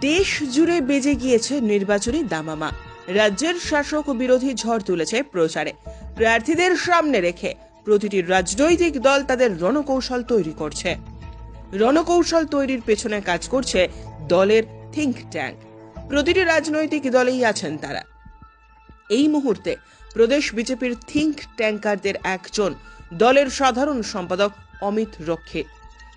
দেশ জুড়ে বেজে গিয়েছে নির্বাচনী দামামা। রাজ্যের শাসক বিরোধী ঝড় তুলেছে প্রচারে। প্রার্থীদের সামনে রেখে প্রতিটি রাজনৈতিক দল তাদের রণকৌশল তৈরি করছে। রণকৌশল তৈরির পেছনে কাজ করছে দলের থিঙ্ক ট্যাঙ্ক প্রতিটি রাজনৈতিক দলেই আছেন তারা। এই মুহূর্তে প্রদেশ বিজেপির থিঙ্ক ট্যাঙ্কারদের একজন দলের সাধারণ সম্পাদক অমিত রক্ষিত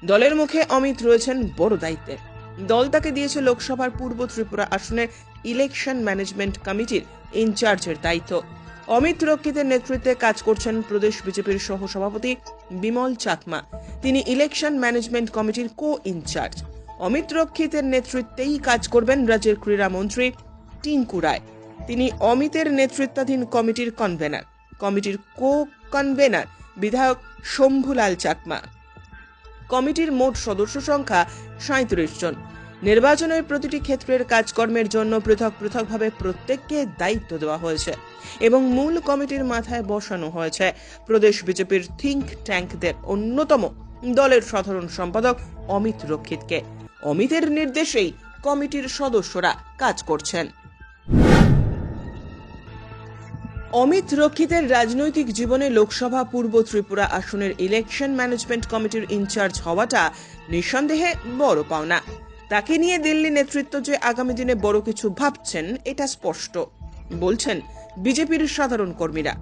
দলের মুখে অমিত রয়েছেন বড় দায়িত্বে দল তাকে দিয়েছে লোকসভার পূর্ব ত্রিপুরা আসনের ইলেকশন ম্যানেজমেন্ট কমিটির ইনচার্জের দায়িত্ব। অমিত রক্ষিতের নেতৃত্বে কাজ করছেন প্রদেশ বিজেপির সহসভাপতি বিমল চাকমা। তিনি ইলেকশন ম্যানেজমেন্ট কমিটির কো ইনচার্জ অমিত রক্ষিতের নেতৃত্বেই কাজ করবেন রাজ্যের ক্রীড়ামন্ত্রী টিঙ্কু রায়। তিনি অমিতের নেতৃত্বাধীন কমিটির কনভেনার কমিটির কো কনভেনার বিধায়ক শম্ভুলাল চাকমা। কমিটির মোট সদস্য সংখ্যা সাঁত্রিশ জন। নির্বাচনের প্রতিটি ক্ষেত্রের কাজকর্মের জন্য পৃথক পৃথকভাবে প্রত্যেককে দায়িত্ব দেওয়া হয়েছে এবং মূল কমিটির মাথায় বসানো হয়েছে। প্রদেশ বিজেপির থিঙ্ক ট্যাঙ্কদের অন্যতম দলের সাধারণ সম্পাদক অমিত রক্ষিতকে। অমিতের নির্দেশেই কমিটির সদস্যরা কাজ করছেন। অমিত রক্ষিতের রাজনৈতিক জীবনে লোকসভা পূর্ব ত্রিপুরা আসনের ইলেকশন ম্যানেজমেন্ট কমিটির ইনচার্জ হওয়াটা নিঃসন্দেহে বড় পাওনা। তাকে নিয়ে দিল্লি নেতৃত্ব যে আগামী দিনে বড় কিছু ভাবছেন, এটা স্পষ্ট। বলছেন, বিজেপির সাধারণ কর্মীরা।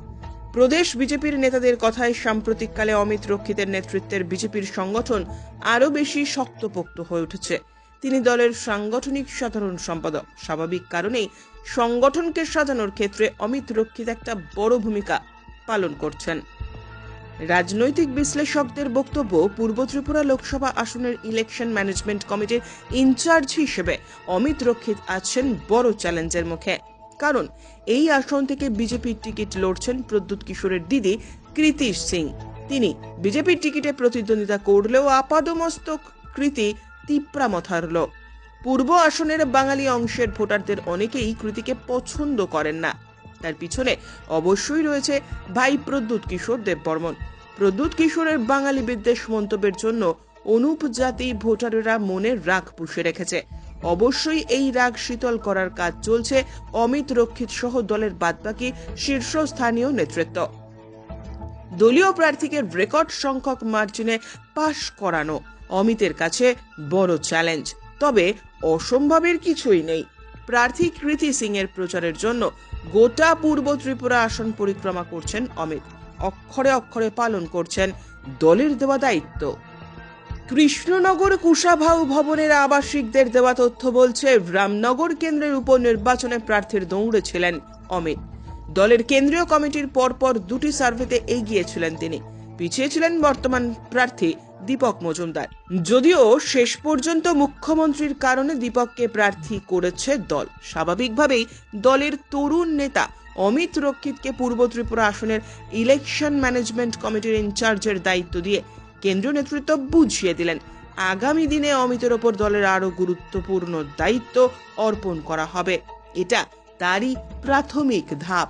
প্রদেশ বিজেপির নেতাদের কথায় সাম্প্রতিককালে অমিত রক্ষিতের নেতৃত্বের বিজেপির সংগঠন আরও বেশি শক্তপোক্ত হয়ে উঠেছে। তিনি দলের সাংগঠনিক সাধারণ সম্পাদক। স্বাভাবিক কারণেই সংগঠনকে সাজানোর ক্ষেত্রে অমিত রক্ষিত একটা বড় ভূমিকা পালন করছেন। রাজনৈতিক বিশ্লেষকদের বক্তব্য পূর্ব ত্রিপুরা লোকসভা আসনের ইলেকশন ম্যানেজমেন্ট কমিটির ইনচার্জ হিসেবে অমিত রক্ষিত আছেন বড় চ্যালেঞ্জের মুখে। কারণ এই আসন থেকে বিজেপির টিকিট লড়ছেন প্রদ্যুৎ কিশোরের দিদি কৃতি সিং। তিনি বিজেপির টিকিটে প্রতিদ্বন্দ্বিতা করলেও আপাদমস্তক কৃতি তিপ্রামত হারল পূর্ব আসনের বাঙালি অংশের ভোটারদের অনেকেই কৃতিকে পছন্দ করেন না। তার পিছনে অবশ্যই রয়েছে ভাই প্রদ্যুৎ কিশোর দেববর্মন প্রদ্যুৎ কিশোরের বাঙালি বিদ্বেষ মন্তব্যের জন্য অনুপ জাতি ভোটারেরা মনে রাগ পুষে রেখেছে। অবশ্যই এই রাগ শীতল করার কাজ চলছে। অমিত রক্ষিত সহ দলের বাদবাকি শীর্ষস্থানীয় নেতৃত্ব। দলীয় প্রার্থীকে রেকর্ড সংখ্যক মার্জিনে পাশ করানো অমিতের কাছে বড় চ্যালেঞ্জ। তবে অসম্ভবের কিছুই নেই। প্রার্থী কৃতি সিং এর প্রচারের জন্য গোটা পূর্ব ত্রিপুরা আসন পরিক্রমা করছেন অমিত। অক্ষরে অক্ষরে পালন করছেন দলের দেওয়া দায়িত্ব। কৃষ্ণনগর কুশাভাউ ভবনের আবাসিকদের দেওয়া তথ্য বলছে, রামনগর কেন্দ্রের উপনির্বাচনে প্রার্থীর দৌড়ে ছিলেন অমিত। দলের কেন্দ্রীয় কমিটির পরপর দুটি সার্ভেতে এগিয়েছিলেন তিনি। পিছিয়ে ছিলেন বর্তমান প্রার্থী দীপক মজুমদার। যদিও শেষ পর্যন্ত মুখ্যমন্ত্রীর কারণে দীপককে প্রার্থী করেছে দল। স্বাভাবিকভাবেই দলের তরুণ নেতা অমিত রক্ষিতকে পূর্ব ত্রিপুরা আসনের ইলেকশন ম্যানেজমেন্ট কমিটির ইনচার্জের দায়িত্ব দিয়ে কেন্দ্রীয় নেতৃত্ব বুঝিয়ে দিলেন। আগামী দিনে অমিতের ওপর দলের আরও গুরুত্বপূর্ণ দায়িত্ব অর্পণ করা হবে। এটা তারই প্রাথমিক ধাপ।